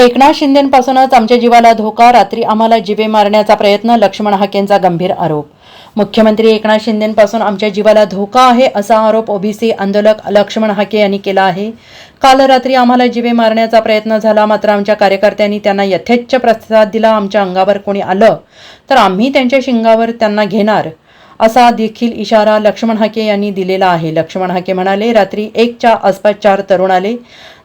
एकनाथ शिंदेपासूनच आमच्या जीवाला धोका रात्री आम्हाला जिवे मारण्याचा प्रयत्न लक्ष्मण हाकेंचा गंभीर आरोप. मुख्यमंत्री एकनाथ शिंदेपासून आमच्या जीवाला धोका आहे असा आरोप ओबीसी आंदोलक लक्ष्मण हाके यांनी केला आहे. काल रात्री आम्हाला जिवे मारण्याचा प्रयत्न झाला मात्र आमच्या कार्यकर्त्यांनी त्यांना यथेच्छ प्रतिसाद दिला आमच्या अंगावर कोणी आलं तर आम्ही त्यांच्या शिंगावर त्यांना घेणार असा देखील इशारा लक्ष्मण हाके यांनी दिलेला आहे. लक्ष्मण हाके म्हणाले रात्री एकच्या आसपास चार तरुण आले.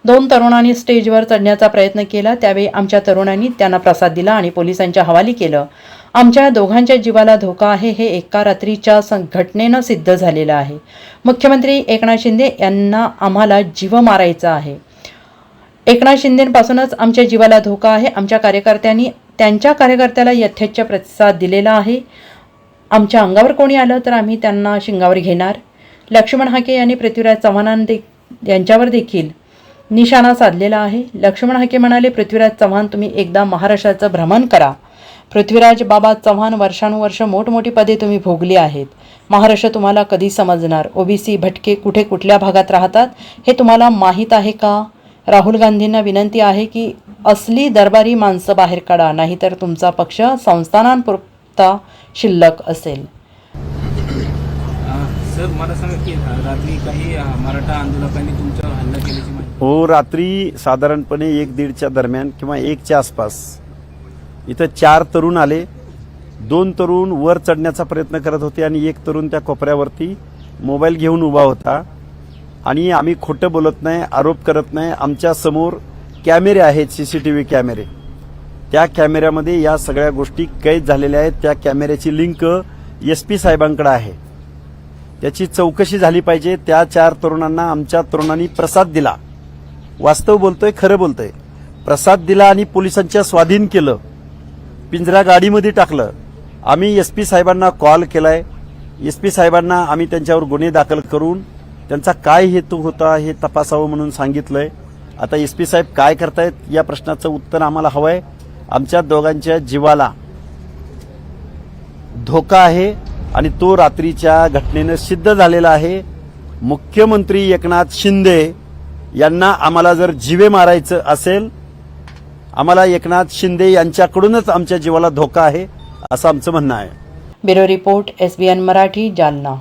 दोन तरुणांनी स्टेजवर चढण्याचा प्रयत्न केला. त्यावेळी आमच्या तरुणांनी त्यांना प्रसाद दिला आणि पोलिसांच्या हवाली केलं. आमच्या दोघांच्या जीवाला धोका आहे हे एका रात्रीच्या सं- घटनेनं सिद्ध झालेलं आहे. मुख्यमंत्री एकनाथ शिंदे यांना आम्हाला जीव मारायचा आहे. एकनाथ शिंदेपासूनच आमच्या जीवाला धोका आहे. आमच्या कार्यकर्त्यांनी त्यांच्या कार्यकर्त्याला यथेच्छ प्रतिसाद दिलेला आहे. आमच्या अंगावर कोणी आलं तर आम्ही त्यांना शिंगावर घेणार. लक्ष्मण हाके यांनी पृथ्वीराज चव्हाणां दे यांच्यावर देखील निशाणा साधलेला आहे. लक्ष्मण हाके म्हणाले पृथ्वीराज चव्हाण तुम्ही एकदा महाराष्ट्राचं भ्रमण करा. पृथ्वीराज बाबा चव्हाण वर्षानुवर्ष मोठमोठी पदे तुम्ही भोगली आहेत. महाराष्ट्र तुम्हाला कधी समजणार? ओबीसी भटके कुठे कुठल्या भागात राहतात? हे तुम्हाला माहीत आहे का? राहुल गांधींना विनंती आहे की असली दरबारी माणसं बाहेर काढा नाहीतर तुमचा पक्ष संस्थानांपुरता शिल्लक असेल. सर मला सांगा की रात्री काही मराठा आंदोलकांनी तुमच्यावर हल्ला केल्याची हो रात्री साधारणपणे एक दीडच्या दरम्यान किंवा एकच्या आसपास. इथं चार तरुण आले. दोन तरुण वर चढण्याचा प्रयत्न करत होते आणि एक तरुण त्या कोपऱ्यावरती मोबाईल घेऊन उभा होता. आणि आम्ही खोटं बोलत नाही आरोप करत नाही. आमच्यासमोर कॅमेरे आहेत सी सी टी व्ही कॅमेरे. त्या कॅमेऱ्यामध्ये या सगळ्या गोष्टी कैद झालेल्या आहेत. त्या कॅमेऱ्याची लिंक एस पी साहेबांकडे आहे. त्याची चौकशी झाली पाहिजे. त्या चार तरुणांना आमच्या तरुणांनी प्रसाद दिला. वास्तव बोलतोय खरं बोलतोय. प्रसाद दिला आणि पोलिसांच्या स्वाधीन केलं. पिंजरा गाडीमध्ये टाकलं. आम्ही एस पी साहेबांना कॉल केलाय. एस पी साहेबांना आम्ही त्यांच्यावर गुन्हे दाखल करून त्यांचा काय हेतू होता हे तपासावं म्हणून सांगितलंय. आता एस पी साहेब काय करतायत या प्रश्नाचं उत्तर आम्हाला हवंय. आमच्या दोघांच्या जीवाला धोका आहे आणि तो रात्रीच्या घटनेनं सिद्ध झालेला आहे. मुख्यमंत्री एकनाथ शिंदे यांना आम्हाला जर जिवे मारायचं असेल आम्हाला एकनाथ शिंदे यांच्याकडूनच आमच्या जीवाला धोका आहे असं आमचं म्हणणं आहे. Bureau report S B N Marathi Jalna.